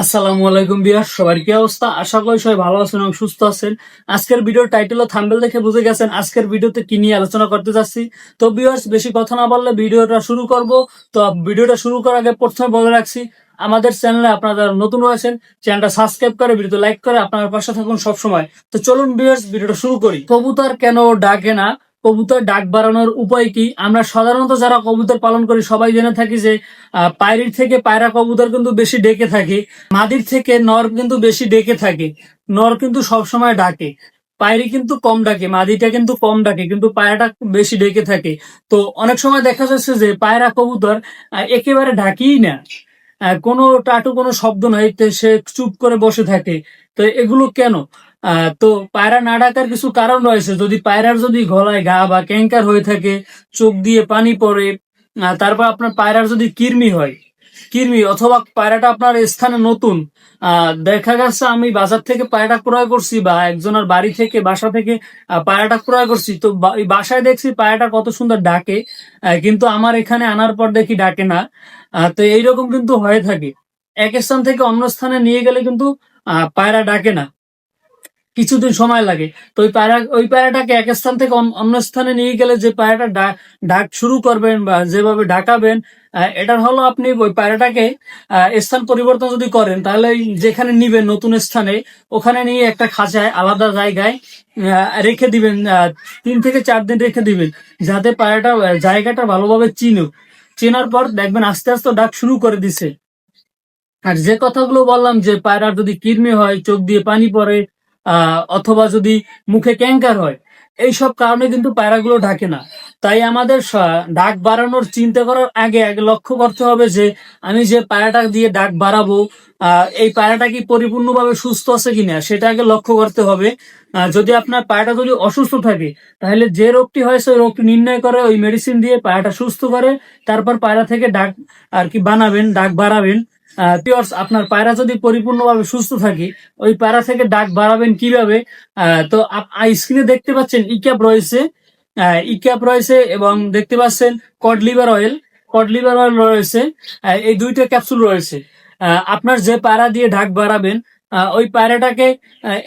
আসসালামু আলাইকুম বিয়ার, সবার কি অবস্থা? আশা করি সবাই ভালো আছেন এবং সুস্থ আছেন। আজকের ভিডিওর টাইটেল ও থাম্বেল দেখে বুঝে গেছেন আজকের ভিডিওতে কি নিয়ে আলোচনা করতে যাচ্ছি। তো বিয়ার্স বেশি কথা না বললে ভিডিওটা শুরু করব। তো ভিডিওটা শুরু করার আগে প্রথমে বলে রাখছি, আমাদের চ্যানেলে আপনারা যারা নতুন আছেন চ্যানেলটা সাবস্ক্রাইব করে ভিডিওতে লাইক করে, আপনার পাশে থাকুন সবসময়। তো চলুন বিয়ার্স ভিডিওটা শুরু করি। কবুতর কেন ডাকে না? কবুতর ডাক বাড়ানোর উপায় কি? আমরা সাধারণত যারা কবুতর পালন করি, সবাই জেনে থাকি যে পায়রির থেকে পায়রা কবুতর কিন্তু বেশি ডেকে থাকে। মাদির থেকে নর কিন্তু বেশি ডেকে থাকে। নর কিন্তু সবসময় ডাকে। পায়রি কিন্তু কম ডাকে, মাদিটা কিন্তু কম ডাকে, কিন্তু পায়রাটা বেশি ডেকে থাকে। তো অনেক সময় দেখা যাচ্ছে যে, পায়রা কবুতর একেবারে ডাকিই না। কোনো টাটু কোনো শব্দ নাই সে চুপ করে বসে থাকে। তো এগুলো কেন? তো পায়রা না ডাকার কিছু কারণ রয়েছে। যদি পায়রার যদি গলায় গা বা ক্যাঙ্কার হয়ে থাকে, চোখ দিয়ে পানি পড়ে তারপর আপনার পায়রার যদি কৃমি হয়, কৃমি অথবা পায়রাটা আপনার স্থানে নতুন দেখা গেছে আমি বাজার থেকে পায়রাটা ক্রয় করছি বা একজনের বাড়ি থেকে, বাসা থেকে পায়রাটা ক্রয় করছি। তো বাসায় দেখছি পায়রাটা কত সুন্দর ডাকে কিন্তু আমার এখানে আনার পর দেখি ডাকে না। তো এইরকম কিন্তু হয়ে থাকে। এক স্থান থেকে অন্য স্থানে নিয়ে গেলে কিন্তু পায়রা ডাকে না। কিছুদিন সময় লাগে। তো ওই পায়রা, ওই পায়রাটাকে এক স্থান থেকে অন- অন্য স্থানে নিয়ে গেলে যে পায়রাটা ডাক শুরু করবেন বা যেভাবে ডাকাবেন এটার হলো আপনি ওই পায়রাটাকে স্থান পরিবর্তন যদি করেন, তাহলে যেখানে নিবেন নতুন স্থানে, ওখানে নিয়ে একটা খাঁচায় আলাদা জায়গায় রেখে দিবেন তিন থেকে চার দিন রেখে দিবেন, যাতে পায়রাটা জায়গাটা ভালোভাবে চিনুক। চেনার পর দেখবেন আস্তে আস্তে ডাক শুরু করে দিছে। আর যে কথাগুলো বললাম যে পায়রার যদি কৃমি হয়, চোখ দিয়ে পানি পড়ে অথবা যদি মুখে ক্যাঙ্কার হয়, এইসব কারণে কিন্তু পায়রাগুলো ঢাকে না। তাই আমাদের ডাক বাড়ানোর চিন্তা করার আগে লক্ষ্য করতে হবে যে, আমি যে পায়রাটা দিয়ে ডাক বাড়াবো এই পায়রাটা কি পরিপূর্ণভাবে সুস্থ আছে কিনা, সেটা আগে লক্ষ্য করতে হবে। যদি আপনার পায়রাটা যদি অসুস্থ থাকে, তাহলে যে রোগটি হয়েছে ওই রোগটি নির্ণয় করে ওই মেডিসিন দিয়ে পায়রাটা সুস্থ করে, তারপর পায়রা থেকে ডাক আর কি বানাবেন, ডাক বাড়াবেন। Viewers, আপনার পায়রা যদি পরিপূর্ণভাবে সুস্থ থাকে ওই পায়রা থেকে ডাক বাড়াবেন কীভাবে? তো স্ক্রিনে দেখতে পাচ্ছেন ইক্যাপ রয়েছে। ইক্যাপ রয়েছে এবং দেখতে পাচ্ছেন cod liver oil cod liver oil রয়েছে। এই দুইটা ক্যাপসুল রয়েছে। আপনার যে পায়রা দিয়ে ডাক বাড়াবেন ওই পায়রাটাকে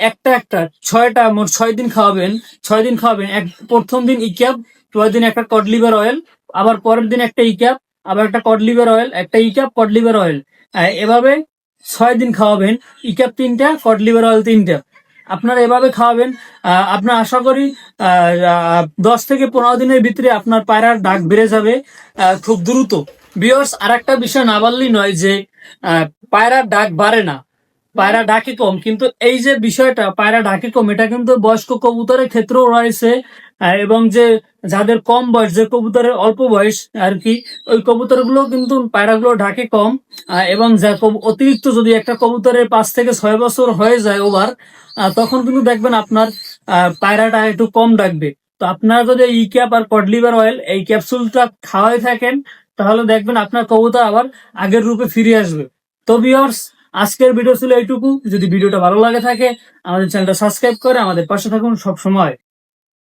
একটা একটা ছয়টা মোট ছয় দিন খাওয়াবেন ছয় দিন খাওয়াবেন। এক প্রথম দিন ইক্যাপ পরের দিন একটা কড লিভার অয়েল আবার পরের দিন একটা ইক্যাপ আবার একটা কড লিভার অয়েল একটা ইক্যাপ কড লিভার অয়েল এভাবে ছয় দিন খাওয়াবেন। ইক্যাপ তিনটা কট লিভার অয়েল তিনটা। আপনারা এভাবে খাওয়াবেন। আপনার আশা করি দশ থেকে পনেরো দিনের ভিতরে আপনার পায়রার ডাক বেড়ে যাবে খুব দ্রুত। বিয়স আর একটা বিষয় না বললেই নয় যে পায়রার ডাক বাড়ে না। পায়রা ডাকে কম, কিন্তু এই যে বিষয়টা, পায়রা ডাকে কম, এটা কিন্তু বয়স্ক কবুতরের ক্ষেত্রেও রয়েছে এবং যে যাদের কম বয়স, যে কবুতরের অল্প বয়স, আর কি, ওই কবুতরগুলো কিন্তু পায়রাগুলো ডাকে কম এবং যা অতিরিক্ত যদি একটা কবুতরের পাঁচ থেকে ছয় বছর হয়ে যায় ওভার তখন কিন্তু দেখবেন আপনার পায়রাটা একটু কম ডাকবে। তো আপনারা যদি ই ক্যাপ আর কডলিভার অয়েল এই ক্যাপসুলটা খাওয়াই থাকেন, তাহলে দেখবেন আপনার কবুতর আবার আগের রূপে ফিরে আসবে। তো ভিউয়ার্স আজকের ভিডিও ছিল এইটুকু। যদি ভিডিওটা ভালো লাগে থাকে, আমাদের চ্যানেলটা সাবস্ক্রাইব করে আমাদের পাশে থাকুন সব সময়